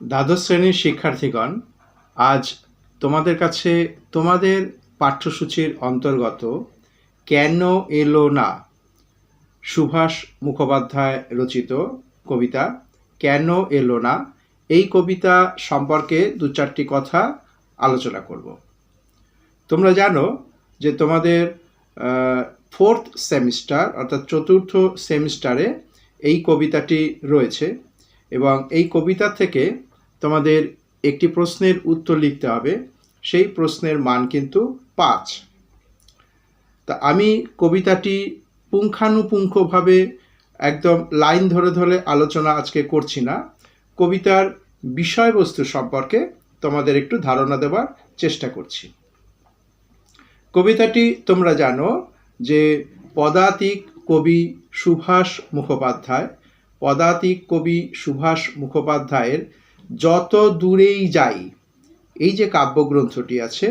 দ্বাদশ শ্রেণির শিক্ষার্থীগণ, আজ তোমাদের কাছে তোমাদের পাঠ্যসূচির অন্তর্গত কেন এলো না? সুভাষ মুখোপাধ্যায় রচিত কবিতা কেন এলো না? এই কবিতা সম্পর্কে দু চারটি কথা আলোচনা করব। তোমরা জানো যে তোমাদের ফোর্থ সেমিস্টার অর্থাৎ চতুর্থ সেমিস্টারে এই কবিতাটি রয়েছে। এবং এই কবিতা থেকে তোমাদের একটি প্রশ্নের উত্তর লিখতে হবে। সেই প্রশ্নের মান কিন্তু পাঁচ। তা আমি কবিতাটি পুঙ্খানুপুঙ্খভাবে একদম লাইন ধরে ধরে আলোচনা আজকে করছি না। কবিতার বিষয়বস্তু সম্পর্কে তোমাদের একটু ধারণা দেওয়ার চেষ্টা করছি। কবিতাটি তোমরা জানো যে পদাতিক কবি সুভাষ মুখোপাধ্যায় পদাতিক কবি সুভাষ মুখোপাধ্যায়ের যত দূরেই যাই, এই যে কাব্যগ্রন্থটি আছে,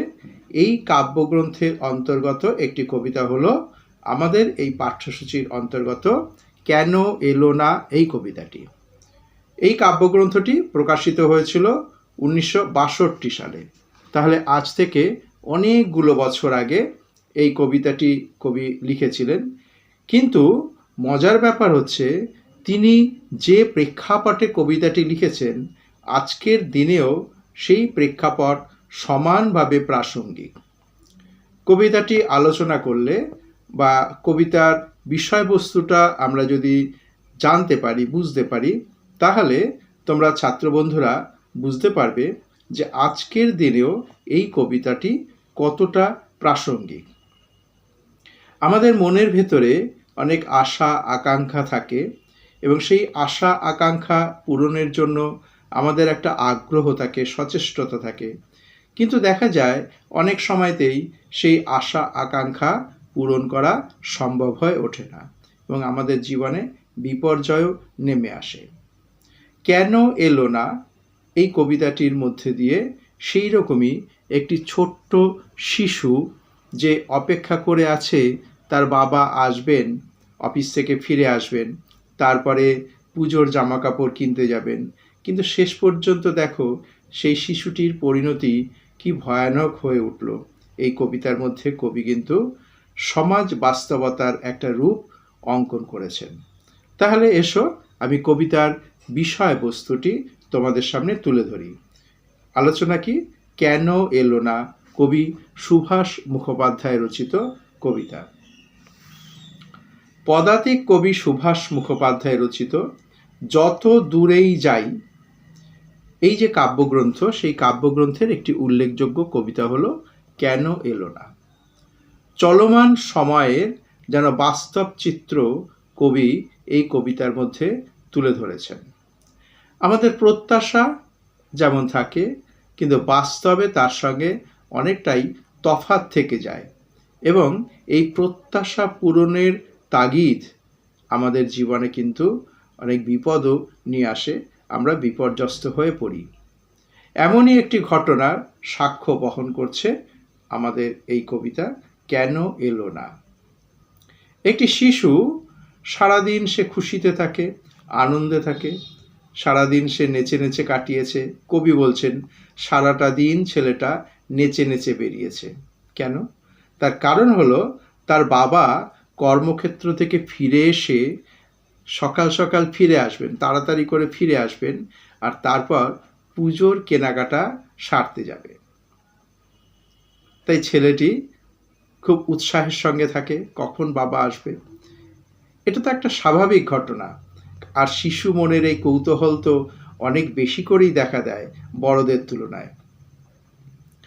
এই কাব্যগ্রন্থের অন্তর্গত একটি কবিতা হলো আমাদের এই পাঠ্যসূচির অন্তর্গত কেন এলো না এই কবিতাটি। এই কাব্যগ্রন্থটি প্রকাশিত হয়েছিল উনিশশো বাষট্টি সালে। তাহলে আজ থেকে অনেকগুলো বছর আগে এই কবিতাটি কবি লিখেছিলেন। কিন্তু মজার ব্যাপার হচ্ছে তিনি যে প্রেক্ষাপটে কবিতাটি লিখেছেন, আজকের দিনেও সেই প্রেক্ষাপট সমানভাবে প্রাসঙ্গিক। কবিতাটি আলোচনা করলে বা কবিতার বিষয়বস্তুটা আমরা যদি জানতে পারি, বুঝতে পারি, তাহলে তোমরা ছাত্র বন্ধুরা বুঝতে পারবে যে আজকের দিনেও এই কবিতাটি কতটা প্রাসঙ্গিক। আমাদের মনের ভেতরে অনেক আশা, আকাঙ্ক্ষা থাকে এবং সেই আশা, আকাঙ্ক্ষা পূরণের জন্য আমাদের একটা আগ্রহ থাকে, সচেষ্টতা থাকে। কিন্তু দেখা যায়, অনেক সময়তেই সেই আশা, আকাঙ্ক্ষা পূরণ করা সম্ভব হয়ে ওঠে না এবং আমাদের জীবনে বিপর্যয়ও নেমে আসে। কেন এলো না এই কবিতাটির মধ্যে দিয়ে? সেই রকমই একটি ছোট্ট শিশু যে অপেক্ষা করে আছে, তার বাবা আসবেন, অফিস থেকে ফিরে আসবেন তারপরে পুজোর জামা কাপড় কিনতে যাবেন। কিন্তু শেষ পর্যন্ত দেখো, সেই শিশুটির পরিণতি কি ভয়ানক হয়ে উঠল। এই কবিতার মধ্যে কবি কিন্তু সমাজ বাস্তবতার একটা রূপ অঙ্কন করেছেন। তাহলে এসো, আমি কবিতার বিষয়বস্তুটি তোমাদের সামনে তুলে ধরি। আলোচনা কি? কেন এলো না? কবি সুভাষ মুখোপাধ্যায় রচিত কবিতা। পদাতিক কবি সুভাষ মুখোপাধ্যায় রচিত যত দূরেই যাই, এই যে কাব্যগ্রন্থ, সেই কাব্যগ্রন্থের একটি উল্লেখযোগ্য কবিতা হলো কেন এলো না? চলমান সময়ের যেন বাস্তব চিত্র কবি এই কবিতার মধ্যে তুলে ধরেছেন। আমাদের প্রত্যাশা যেমন থাকে, কিন্তু বাস্তবে তার সঙ্গে অনেকটাই তফাত থেকে যায় এবং এই প্রত্যাশা পূরণের তাগিদ আমাদের জীবনে কিন্তু অনেক বিপদও নিয়ে আসে, আমরা বিপর্যস্ত হয়ে পড়ি। এমনই একটি ঘটনার সাক্ষ্য বহন করছে আমাদের এই কবিতা, কেন এলো না? একটি শিশু সারাদিন সে খুশিতে থাকে, আনন্দে থাকে, সারাদিন সে নেচে নেচে কাটিয়েছে। কবি বলছেন, সারাটা দিন ছেলেটা নেচে নেচে বেরিয়েছে। কেন? তার কারণ হলো, তার বাবা কর্মক্ষেত্র থেকে ফিরে এসে সকাল সকাল ফিরে আসবেন, তাড়াতাড়ি করে ফিরে আসবেন আর তারপর পুজোর কেনাকাটা সারতে যাবে। তাই ছেলেটি খুব উৎসাহের সঙ্গে থাকে, কখন বাবা আসবে। এটা তো একটা স্বাভাবিক ঘটনা। আর শিশু মনের এই কৌতূহল তো অনেক বেশি করেই দেখা দেয় বড়দের তুলনায়।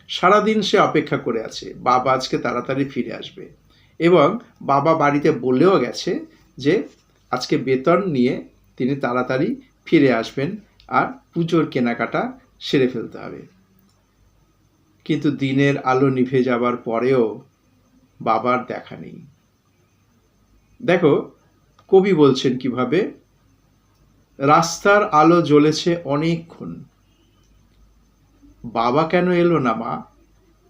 সারাদিন সে অপেক্ষা করে আছে, বাবা আজকে তাড়াতাড়ি ফিরে আসবে। এবং বাবা বাড়িতে বলেও গেছে যে, আজকে বেতন নিয়ে তিনি তাড়াতাড়ি ফিরে আসবেন আর পুজোর কেনাকাটা সেরে ফেলতে হবে। কিন্তু দিনের আলো নিভে যাবার পরেও বাবার দেখা নেই। দেখো, কবি বলছেন কীভাবে, রাস্তার আলো জ্বলেছে অনেকক্ষণ। বাবা কেন এলো না মা?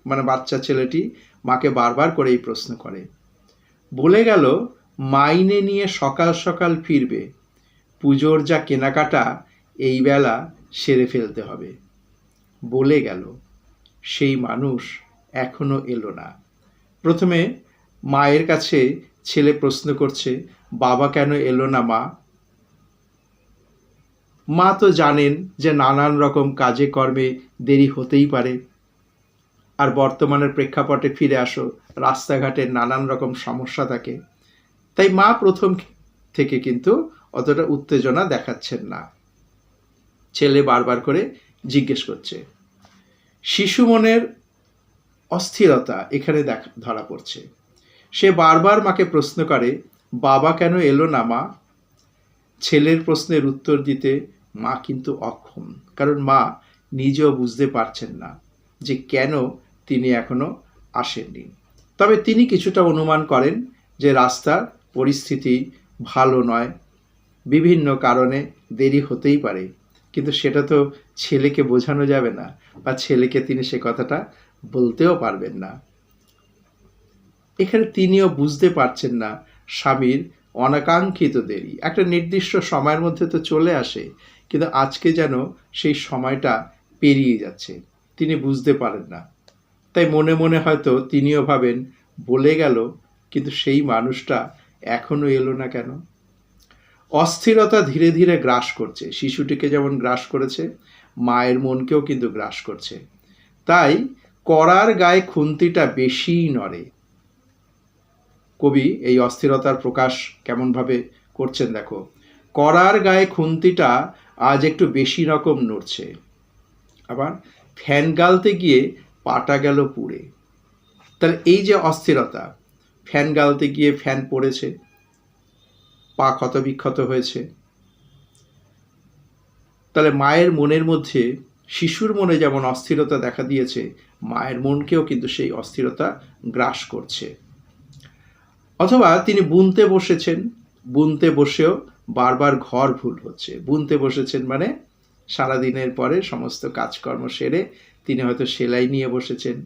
মানে বাচ্চা ছেলেটি মাকে বারবার করে এই প্রশ্ন করে। বলে গেল, মাইনে নিয়ে সকাল সকাল ফিরবে। পুজোর যা কেনাকাটা, এই বেলা সেরে ফেলতে হবে। বলে গেল। সেই মানুষ এখনও এলো না। প্রথমে মায়ের কাছে ছেলে প্রশ্ন করছে, বাবা কেন এলো না মা? মা তো জানেন যে নানান রকম কাজে কর্মে দেরি হতেই পারে। আর বর্তমানের প্রেক্ষাপটে ফিরে আসো রাস্তাঘাটের নানান রকম সমস্যা থাকে। তাই মা প্রথম থেকে কিন্তু অতটা উত্তেজনা দেখাচ্ছেন না। ছেলে বারবার করে জিজ্ঞেস করছে, শিশু মনের অস্থিরতা এখানে দেখা, ধরা পড়ছে। সে বারবার মাকে প্রশ্ন করে, বাবা কেন এলো না মা? ছেলের প্রশ্নের উত্তর দিতে মা কিন্তু অক্ষম, কারণ মা নিজেও বুঝতে পারছেন না যে কেন তিনি এখনও আসেননি। তবে তিনি কিছুটা অনুমান করেন যে রাস্তার পরিস্থিতি ভালো নয়। বিভিন্ন কারণে দেরি হতেই পারে। কিন্তু সেটা তো ছেলেকে বোঝানো যাবে না বা ছেলেকে তিনি সে কথাটা বলতেও পারবেন না। এখানে তিনিও বুঝতে পারছেন না স্বামীর অনাকাঙ্ক্ষিত দেরি। একটা নির্দিষ্ট সময়ের মধ্যে তো চলে আসে, কিন্তু আজকে যেন সেই সময়টা পেরিয়ে যাচ্ছে। তিনি বুঝতে পারেন না। তাই মনে মনে হয়তো তিনিও ভাবেন, বলে গেল, কিন্তু সেই মানুষটা এখনও এলো না কেন? অস্থিরতা ধীরে ধীরে গ্রাস করছে। শিশুটিকে যেমন গ্রাস করেছে, মায়ের মনকেও কিন্তু গ্রাস করছে। তাই করার গায়ে খুন্তিটা বেশিই নড়ে। কবি, এই অস্থিরতার প্রকাশ কেমনভাবে করছেন দেখো। করার গায়ে খুন্তিটা আজ একটু বেশি রকম নড়ছে। আবার ফ্যান গালতে গিয়ে পাটা গেল পুড়ে। তাহলে এই যে অস্থিরতা, ফ্যান গালতে গিয়ে ফ্যান পড়েছে, পা ক্ষত বিক্ষত হয়েছে। তাহলে মায়ের মনের মধ্যে, শিশুর মনে যেমন অস্থিরতা দেখা দিয়েছে, মায়ের মনকেও কিন্তু সেই অস্থিরতা গ্রাস করছে। অথবা তিনি বুনতে বসেছেন, বুনতে বসেও বারবার ঘর ভুল হচ্ছে। বুনতে বসেছেন মানে সারাদিনের পরে সমস্ত কাজকর্ম সেরে তিনি হয়তো সেলাই নিয়ে বসেছেন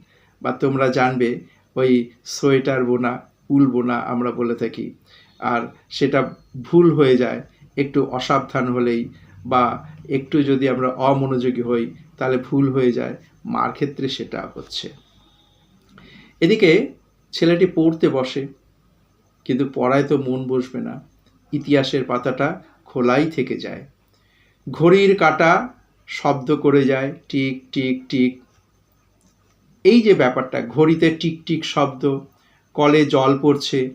বা তোমরা জানবে ওই সোয়েটার বোনা, উল বোনা আমরা বলে থাকি। আর সেটা ভুল হয়ে যায়, একটু অসাবধান হলেই বা একটু যদি আমরা অমনোযোগী হই, তাহলে ভুল হয়ে যায়, মার ক্ষেত্রে সেটা হচ্ছে। এদিকে ছেলেটি পড়তে বসে, কিন্তু পড়ায় তো মন বসবে না। ইতিহাসের পাতাটা খোলাই থেকে যায়। ঘড়ির কাটা শব্দ করে যায়, টিক টিক টিক। এই যে ব্যাপারটা, ঘড়িতে টিক টিক শব্দ, কলে জল পড়ছে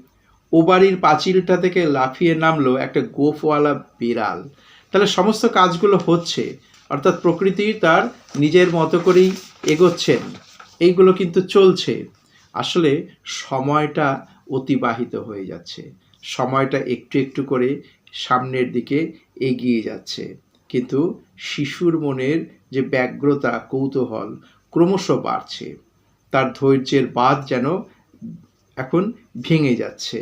ও বাড়ির পাঁচিলটা থেকে লাফিয়ে নামলো একটা গোফওয়ালা বিড়াল। তাহলে সমস্ত কাজগুলো হচ্ছে, অর্থাৎ প্রকৃতি তার নিজের মতো করেই এগোচ্ছেন। এইগুলো কিন্তু চলছে। আসলে সময়টা অতিবাহিত হয়ে যাচ্ছে। সময়টা একটু একটু করে সামনের দিকে এগিয়ে যাচ্ছে। কিন্তু শিশুর মনের যে ব্যগ্রতা, কৌতূহল ক্রমশ বাড়ছে। তার ধৈর্যের বাদ যেন এখন ভেঙে যাচ্ছে।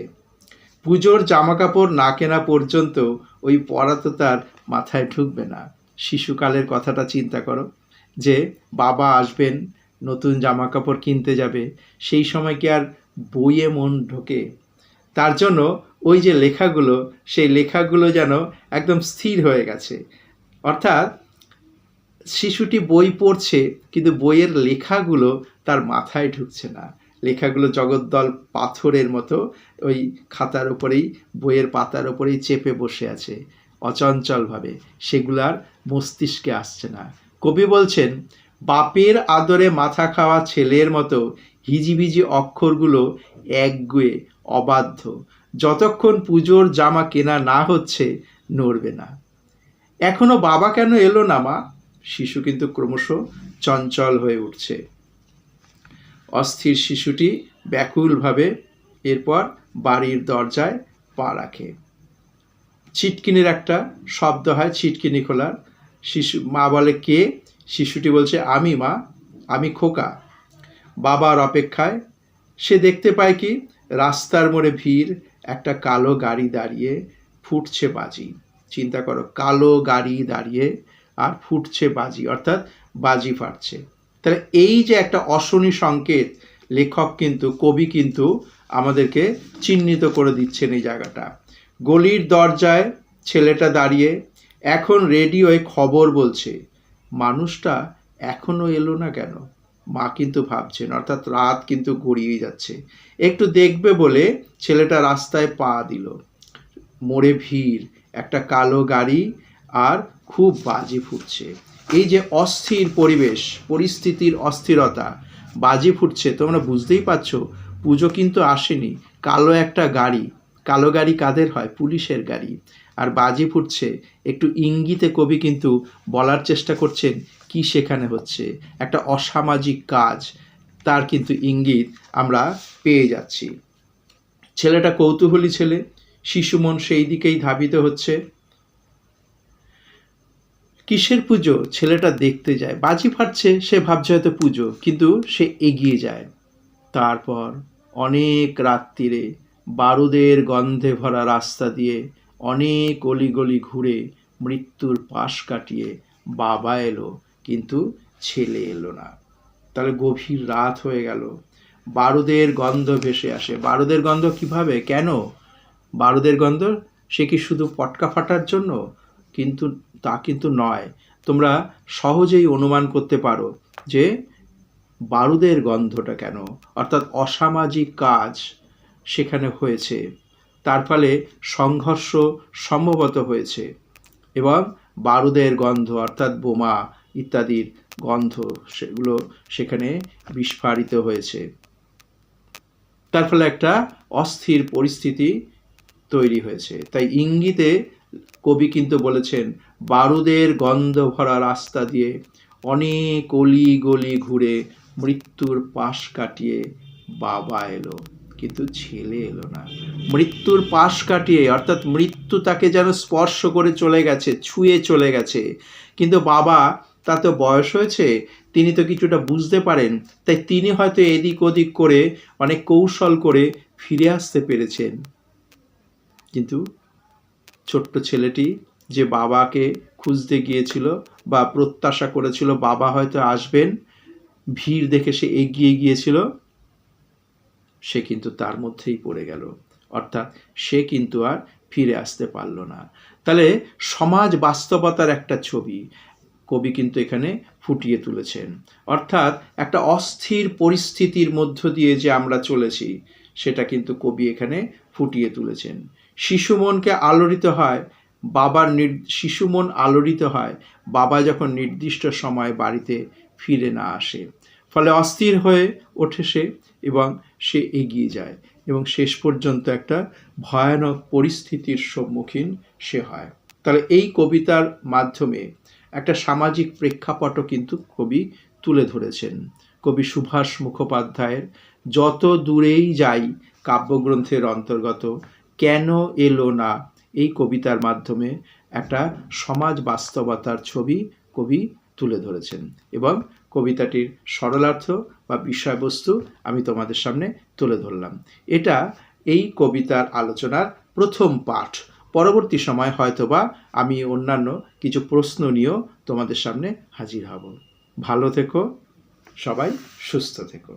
পুজোর জামা কাপড় না কেনা পর্যন্ত ওই পড়া তো তার মাথায় ঢুকবে না। শিশুকালের কথাটা চিন্তা করো, যে বাবা আসবেন, নতুন জামা কাপড় কিনতে যাবে, সেই সময় কি আর বইয়ে মন ঢোকে? তার জন্য ওই যে লেখাগুলো, সেই লেখাগুলো যেন একদম স্থির হয়ে গেছে। অর্থাৎ শিশুটি বই পড়ছে, কিন্তু বইয়ের লেখাগুলো তার মাথায় ঢুকছে না। লেখাগুলো জগদ্দল পাথরের মতো, ওই খাতার উপরেই, বইয়ের পাতার উপরেই চেপে বসে আছে। অচঞ্চলভাবে। সেগুলার মস্তিষ্কে আসছে না। কবি বলছেন, বাপের আদরে মাথা খাওয়া ছেলের মতো হিজিবিজি অক্ষরগুলো একগুয়ে অবাধ্য। যতক্ষণ পুজোর জামা কেনা না হচ্ছে, নড়বে না। এখনও বাবা কেন এলো না, মা? শিশু কিন্তু ক্রমশ চঞ্চল হয়ে উঠছে। অস্থির শিশুটি ব্যাকুলভাবে এরপর বাড়ির দরজায় পা রাখে। ছিটকিনির একটা শব্দ হয় ছিটকিনি খোলার। শিশু, মা বলে, কে? শিশুটি বলছে, আমি, মা, আমি খোকা। বাবার অপেক্ষায় সে দেখতে পায় কি, রাস্তার মোড়ে ভিড়, একটা কালো গাড়ি দাঁড়িয়ে ফুটছে বাজি। চিন্তা করো, কালো গাড়ি দাঁড়িয়ে আর ফুটছে বাজি, অর্থাৎ বাজি ফাটছে। তাহলে এই যে একটা অশনি সংকেত লেখক কিন্তু, কবি কিন্তু আমাদেরকে চিহ্নিত করে দিচ্ছেন এই জায়গাটা। গলির দরজায় ছেলেটা দাঁড়িয়ে এখন রেডিওয় খবর বলছে, মানুষটা এখনও এলো না কেন? মা কিন্তু ভাবছেন, অর্থাৎ রাত কিন্তু গড়িয়ে যাচ্ছে। একটু দেখবে বলে ছেলেটা রাস্তায় পা দিল। মোড়ে ভিড় একটা কালো গাড়ি আর খুব বাজি ফুটছে। এই যে অস্থির পরিবেশ, পরিস্থিতির অস্থিরতা, বাজি ফুটছে, তোমরা বুঝতেই পারছ, পুজো কিন্তু আসেনি। কালো একটা গাড়ি, কালো গাড়ি কাদের হয়? পুলিশের গাড়ি। আর বাজি ফুটছে, একটু ইঙ্গিতে কবি কিন্তু বলার চেষ্টা করছেন, কি সেখানে হচ্ছে? একটা অসামাজিক কাজ, তার কিন্তু ইঙ্গিত আমরা পেয়ে যাচ্ছি। ছেলেটা কৌতূহলী ছেলে শিশুমন সেই দিকেই ধাবিত হচ্ছে। কিসের পুজো? ছেলেটা দেখতে যায়। বাজি ফাটছে, সে ভাবছে হয়তো পুজো, কিন্তু সে এগিয়ে যায়। তারপর অনেক রাত্রিরে বারুদের গন্ধে ভরা রাস্তা দিয়ে অনেক অলিগলি ঘুরে মৃত্যুর পাশ কাটিয়ে বাবা এলো, কিন্তু ছেলে এলো না। তাহলে গভীর রাত হয়ে গেল। বারুদের গন্ধ ভেসে আসে। বারুদের গন্ধ কীভাবে? কেন? বারুদের গন্ধ, সে কি শুধু পটকা ফাটার জন্য? কিন্তু তা কিন্তু নয়। তোমরা সহজেই অনুমান করতে পারো যে বারুদের গন্ধটা কেন? অর্থাৎ অসামাজিক কাজ সেখানে হয়েছে। তার ফলে সংঘর্ষ সম্ভবত হয়েছে এবং বারুদের গন্ধ, অর্থাৎ বোমা ইত্যাদির গন্ধ সেগুলো সেখানে বিস্ফারিত হয়েছে। তার ফলে একটা অস্থির পরিস্থিতি তৈরি হয়েছে। তাই ইঙ্গিতে কবি কিন্তু বলেছেন, বারুদের গন্ধ ভরা রাস্তা দিয়ে অনেক অলি গলি ঘুরে মৃত্যুর পাশ কাটিয়ে বাবা এলো, কিন্তু ছেলে এলো না। মৃত্যুর পাশ কাটিয়ে, অর্থাৎ মৃত্যু তাকে যেন স্পর্শ করে চলে গেছে, ছুঁয়ে চলে গেছে, কিন্তু বাবা তা তো বয়স হয়েছে, তিনি তো কিছুটা বুঝতে পারেন, তাই তিনি হয়তো এদিক ওদিক করে অনেক কৌশল করে ফিরে আসতে পেরেছেন। কিন্তু ছোট্ট ছেলেটি যে বাবাকে খুঁজতে গিয়েছিল বা প্রত্যাশা করেছিল, বাবা হয়তো আসবেন। ভিড় দেখে সে এগিয়ে গিয়েছিল। সে কিন্তু তার মধ্যেই পড়ে গেল। অর্থাৎ সে কিন্তু আর ফিরে আসতে পারল না। তাহলে সমাজ বাস্তবতার একটা ছবি কবি কিন্তু এখানে ফুটিয়ে তুলেছেন। অর্থাৎ একটা অস্থির পরিস্থিতির মধ্য দিয়ে যে আমরা চলেছি, সেটা কিন্তু কবি এখানে ফুটিয়ে তুলেছেন। শিশু মনকে আলোড়িত হয়, বাবার নির শিশু মন আলোড়িত হয়, বাবা যখন নির্দিষ্ট সময় বাড়িতে ফিরে না আসে। ফলে অস্থির হয়ে ওঠে সে এবং সে এগিয়ে যায় এবং শেষ পর্যন্ত একটা ভয়ানক পরিস্থিতির সম্মুখীন সে হয়। তাহলে এই কবিতার মাধ্যমে একটা সামাজিক প্রেক্ষাপটও কিন্তু কবি তুলে ধরেছেন। কবি সুভাষ মুখোপাধ্যায়ের, যত দূরেই যাই কাব্যগ্রন্থের অন্তর্গত কেন এলো না? এই কবিতার মাধ্যমে একটা সমাজ বাস্তবতার ছবি কবি তুলে ধরেছেন এবং কবিতাটির সরলার্থ বা বিষয়বস্তু আমি তোমাদের সামনে তুলে ধরলাম। এটা এই কবিতার আলোচনার প্রথম পাঠ। পরবর্তী সময় হয়তোবা আমি অন্যান্য কিছু প্রশ্ন নিয়েও তোমাদের সামনে হাজির হব। ভালো থেকো, সবাই সুস্থ থেকো।